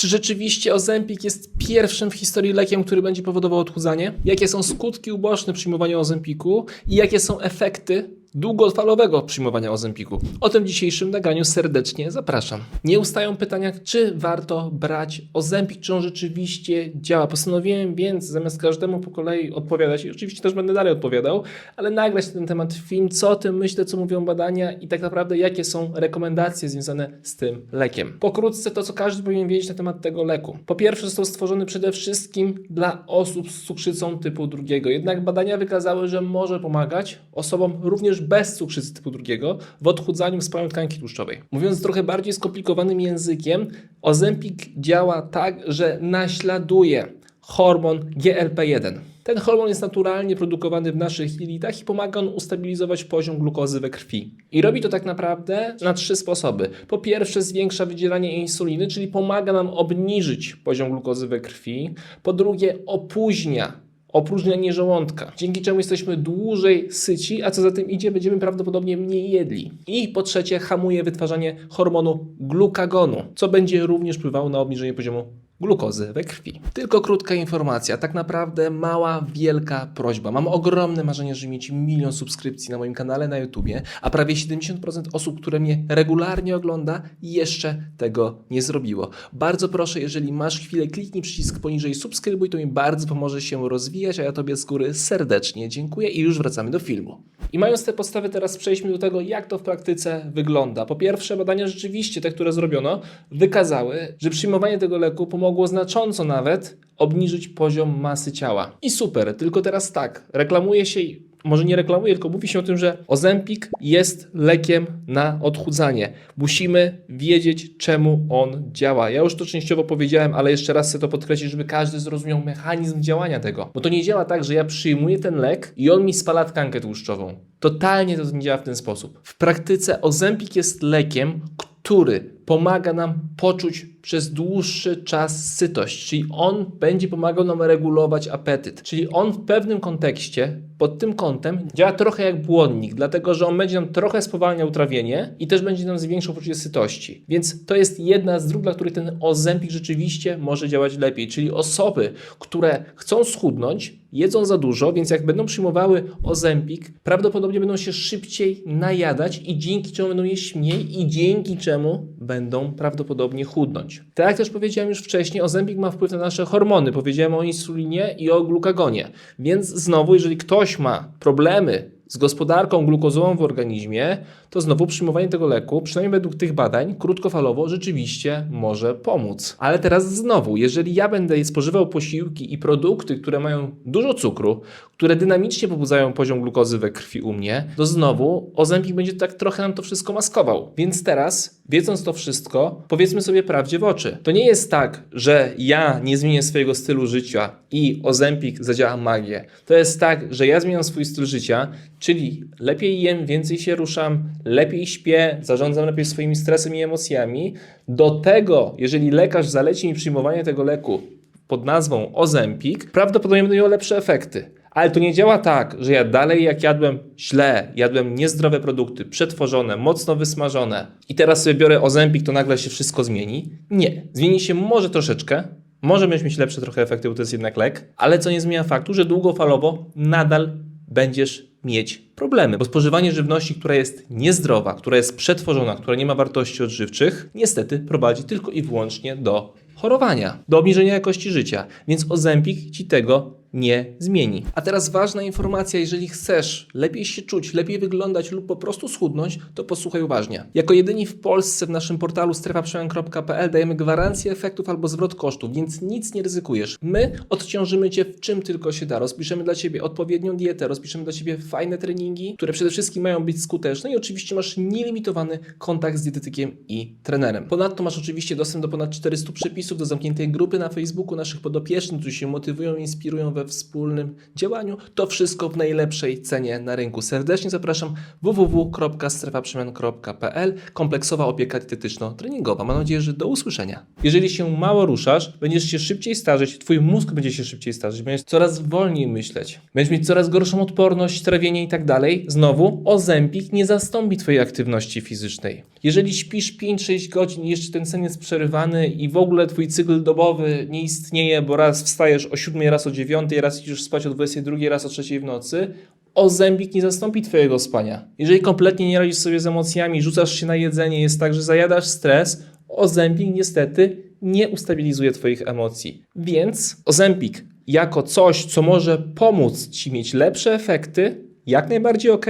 Czy rzeczywiście Ozempik jest pierwszym w historii lekiem, który będzie powodował odchudzanie? Jakie są skutki uboczne przyjmowania Ozempiku i jakie są efekty długofalowego przyjmowania Ozempiku? O tym dzisiejszym nagraniu serdecznie zapraszam. Nie ustają pytania, czy warto brać Ozempik, czy on rzeczywiście działa. Postanowiłem więc zamiast każdemu po kolei odpowiadać i oczywiście też będę dalej odpowiadał, ale nagrać na ten temat film, co o tym myślę, co mówią badania i tak naprawdę jakie są rekomendacje związane z tym lekiem. Pokrótce to, co każdy powinien wiedzieć na temat tego leku. Po pierwsze, został stworzony przede wszystkim dla osób z cukrzycą typu drugiego. Jednak badania wykazały, że może pomagać osobom również bez cukrzycy typu drugiego w odchudzaniu wspaniałej tkanki tłuszczowej. Mówiąc trochę bardziej skomplikowanym językiem, Ozempik działa tak, że naśladuje hormon GLP-1. Ten hormon jest naturalnie produkowany w naszych jelitach i pomaga on ustabilizować poziom glukozy we krwi. I robi to tak naprawdę na trzy sposoby. Po pierwsze, zwiększa wydzielanie insuliny, czyli pomaga nam obniżyć poziom glukozy we krwi. Po drugie, opóźnia opróżnianie żołądka, dzięki czemu jesteśmy dłużej syci, a co za tym idzie, będziemy prawdopodobnie mniej jedli. I po trzecie, hamuje wytwarzanie hormonu glukagonu, co będzie również wpływało na obniżenie poziomu glukozy we krwi. Tylko krótka informacja, tak naprawdę mała, wielka prośba. Mam ogromne marzenie, żeby mieć milion subskrypcji na moim kanale na YouTubie, a prawie 70% osób, które mnie regularnie ogląda, jeszcze tego nie zrobiło. Bardzo proszę, jeżeli masz chwilę, kliknij przycisk poniżej subskrybuj, to mi bardzo pomoże się rozwijać, a ja Tobie z góry serdecznie dziękuję i już wracamy do filmu. I mając te podstawy, teraz przejdźmy do tego, jak to w praktyce wygląda. Po pierwsze, badania rzeczywiście, te, które zrobiono, wykazały, że przyjmowanie tego leku pomogło znacząco nawet obniżyć poziom masy ciała. I super, tylko teraz tak, reklamuje się może nie reklamuje, tylko mówi się o tym, że Ozempik jest lekiem na odchudzanie. Musimy wiedzieć, czemu on działa. Ja już to częściowo powiedziałem, ale jeszcze raz chcę to podkreślić, żeby każdy zrozumiał mechanizm działania tego. Bo to nie działa tak, że ja przyjmuję ten lek i on mi spala tkankę tłuszczową. Totalnie to nie działa w ten sposób. W praktyce Ozempik jest lekiem, który pomaga nam poczuć przez dłuższy czas sytość, czyli on będzie pomagał nam regulować apetyt. Czyli on w pewnym kontekście, pod tym kątem, działa trochę jak błonnik, dlatego że on będzie nam trochę spowalniał trawienie i też będzie nam zwiększał poczucie sytości. Więc to jest jedna z dróg, dla których ten ozempik rzeczywiście może działać lepiej. Czyli osoby, które chcą schudnąć, jedzą za dużo, więc jak będą przyjmowały ozempik, prawdopodobnie będą się szybciej najadać i dzięki czemu będą jeść mniej i dzięki czemu będą prawdopodobnie chudnąć. Tak jak też powiedziałem już wcześniej, ozempik ma wpływ na nasze hormony. Powiedziałem o insulinie i o glukagonie. Więc znowu, jeżeli ktoś ma problemy z gospodarką glukozową w organizmie, to znowu przyjmowanie tego leku, przynajmniej według tych badań, krótkofalowo rzeczywiście może pomóc. Ale teraz znowu, jeżeli ja będę spożywał posiłki i produkty, które mają dużo cukru, które dynamicznie pobudzają poziom glukozy we krwi u mnie, to znowu Ozempik będzie tak trochę nam to wszystko maskował. Więc teraz, wiedząc to wszystko, powiedzmy sobie prawdzie w oczy. To nie jest tak, że ja nie zmienię swojego stylu życia i Ozempik zadziała magię. To jest tak, że ja zmieniam swój styl życia, czyli lepiej jem, więcej się ruszam, lepiej śpię, zarządzam lepiej swoimi stresem i emocjami. Do tego, jeżeli lekarz zaleci mi przyjmowanie tego leku pod nazwą Ozempik, prawdopodobnie będą miał lepsze efekty. Ale to nie działa tak, że ja dalej jak jadłem źle, jadłem niezdrowe produkty, przetworzone, mocno wysmażone i teraz sobie biorę Ozempik, to nagle się wszystko zmieni. Nie. Zmieni się może troszeczkę, może będziesz mieć lepsze trochę efekty, bo to jest jednak lek, ale co nie zmienia faktu, że długofalowo nadal będziesz mieć problemy, bo spożywanie żywności, która jest niezdrowa, która jest przetworzona, która nie ma wartości odżywczych, niestety prowadzi tylko i wyłącznie do chorowania, do obniżenia jakości życia. Więc Ozempik ci tego nie zmieni. A teraz ważna informacja, jeżeli chcesz lepiej się czuć, lepiej wyglądać lub po prostu schudnąć, to posłuchaj uważnie. Jako jedyni w Polsce w naszym portalu strefaprzemian.pl dajemy gwarancję efektów albo zwrot kosztów, więc nic nie ryzykujesz. My odciążymy Cię w czym tylko się da. Rozpiszemy dla Ciebie odpowiednią dietę, rozpiszemy dla Ciebie fajne treningi, które przede wszystkim mają być skuteczne i oczywiście masz nielimitowany kontakt z dietetykiem i trenerem. Ponadto masz oczywiście dostęp do ponad 400 przepisów, do zamkniętej grupy na Facebooku naszych podopiecznych, którzy się motywują i inspirują we we wspólnym działaniu. To wszystko w najlepszej cenie na rynku. Serdecznie zapraszam www.strefaprzemian.pl Kompleksowa opieka dietetyczno-treningowa. Mam nadzieję, że do usłyszenia. Jeżeli się mało ruszasz, będziesz się szybciej starzeć, twój mózg będzie się szybciej starzeć, będziesz coraz wolniej myśleć, będziesz mieć coraz gorszą odporność, trawienie i tak dalej. Znowu, ozempik nie zastąpi twojej aktywności fizycznej. Jeżeli śpisz 5-6 godzin i jeszcze ten sen jest przerywany i w ogóle twój cykl dobowy nie istnieje, bo raz wstajesz o 7, raz o 9, raz idziesz spać o 22, raz o 3 w nocy, ozempik nie zastąpi twojego spania. Jeżeli kompletnie nie radzisz sobie z emocjami, rzucasz się na jedzenie, jest tak, że zajadasz stres, ozempik niestety nie ustabilizuje twoich emocji. Więc ozempik jako coś, co może pomóc ci mieć lepsze efekty, jak najbardziej ok,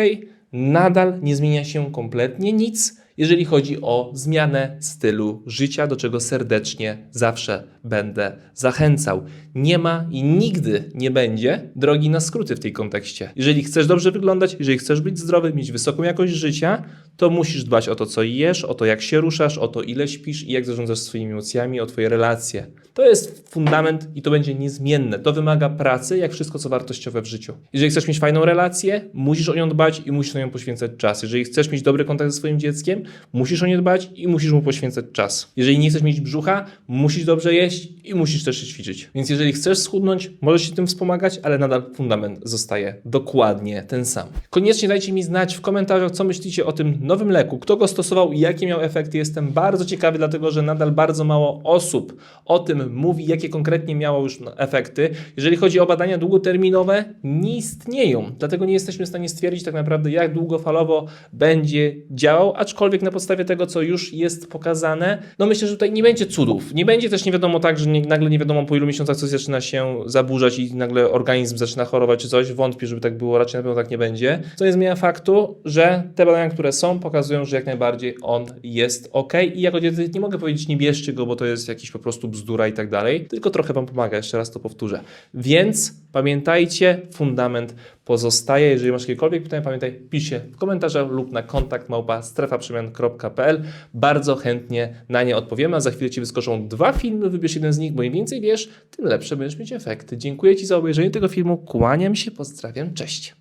nadal nie zmienia się kompletnie nic, jeżeli chodzi o zmianę stylu życia, do czego serdecznie zawsze będę zachęcał. Nie ma i nigdy nie będzie drogi na skróty w tej kontekście. Jeżeli chcesz dobrze wyglądać, jeżeli chcesz być zdrowy, mieć wysoką jakość życia, to musisz dbać o to, co jesz, o to, jak się ruszasz, o to, ile śpisz i jak zarządzasz swoimi emocjami, o twoje relacje. To jest fundament i to będzie niezmienne. To wymaga pracy, jak wszystko, co wartościowe w życiu. Jeżeli chcesz mieć fajną relację, musisz o nią dbać i musisz na nią poświęcać czas. Jeżeli chcesz mieć dobry kontakt ze swoim dzieckiem, musisz o nie dbać i musisz mu poświęcać czas. Jeżeli nie chcesz mieć brzucha, musisz dobrze jeść i musisz też się ćwiczyć. Więc jeżeli chcesz schudnąć, możesz się tym wspomagać, ale nadal fundament zostaje dokładnie ten sam. Koniecznie dajcie mi znać w komentarzach, co myślicie o tym nowym leku, kto go stosował i jakie miał efekty. Jestem bardzo ciekawy, dlatego że nadal bardzo mało osób o tym mówi, jakie konkretnie miało już efekty. Jeżeli chodzi o badania długoterminowe, nie istnieją, dlatego nie jesteśmy w stanie stwierdzić tak naprawdę, jak długofalowo będzie działał, aczkolwiek na podstawie tego, co już jest pokazane, no myślę, że tutaj nie będzie cudów. Nie będzie też nie wiadomo tak, że nie, nagle nie wiadomo po ilu miesiącach coś zaczyna się zaburzać i nagle organizm zaczyna chorować czy coś. Wątpię, żeby tak było, raczej na pewno tak nie będzie. Co nie zmienia faktu, że te badania, które są, pokazują, że jak najbardziej on jest ok i jako dietetyk nie mogę powiedzieć nie bierzcie go, bo to jest jakiś po prostu bzdura i tak dalej, tylko trochę Wam pomaga, jeszcze raz to powtórzę. Więc pamiętajcie, fundament pozostaje. Jeżeli masz jakiekolwiek pytania, pamiętaj, pisz je w komentarzach lub na kontakt małpa strefaprzemian.pl. Bardzo chętnie na nie odpowiemy, a za chwilę Ci wyskoczą dwa filmy, wybierz jeden z nich, bo im więcej wiesz, tym lepsze będziesz mieć efekty. Dziękuję Ci za obejrzenie tego filmu, kłaniam się, pozdrawiam, cześć.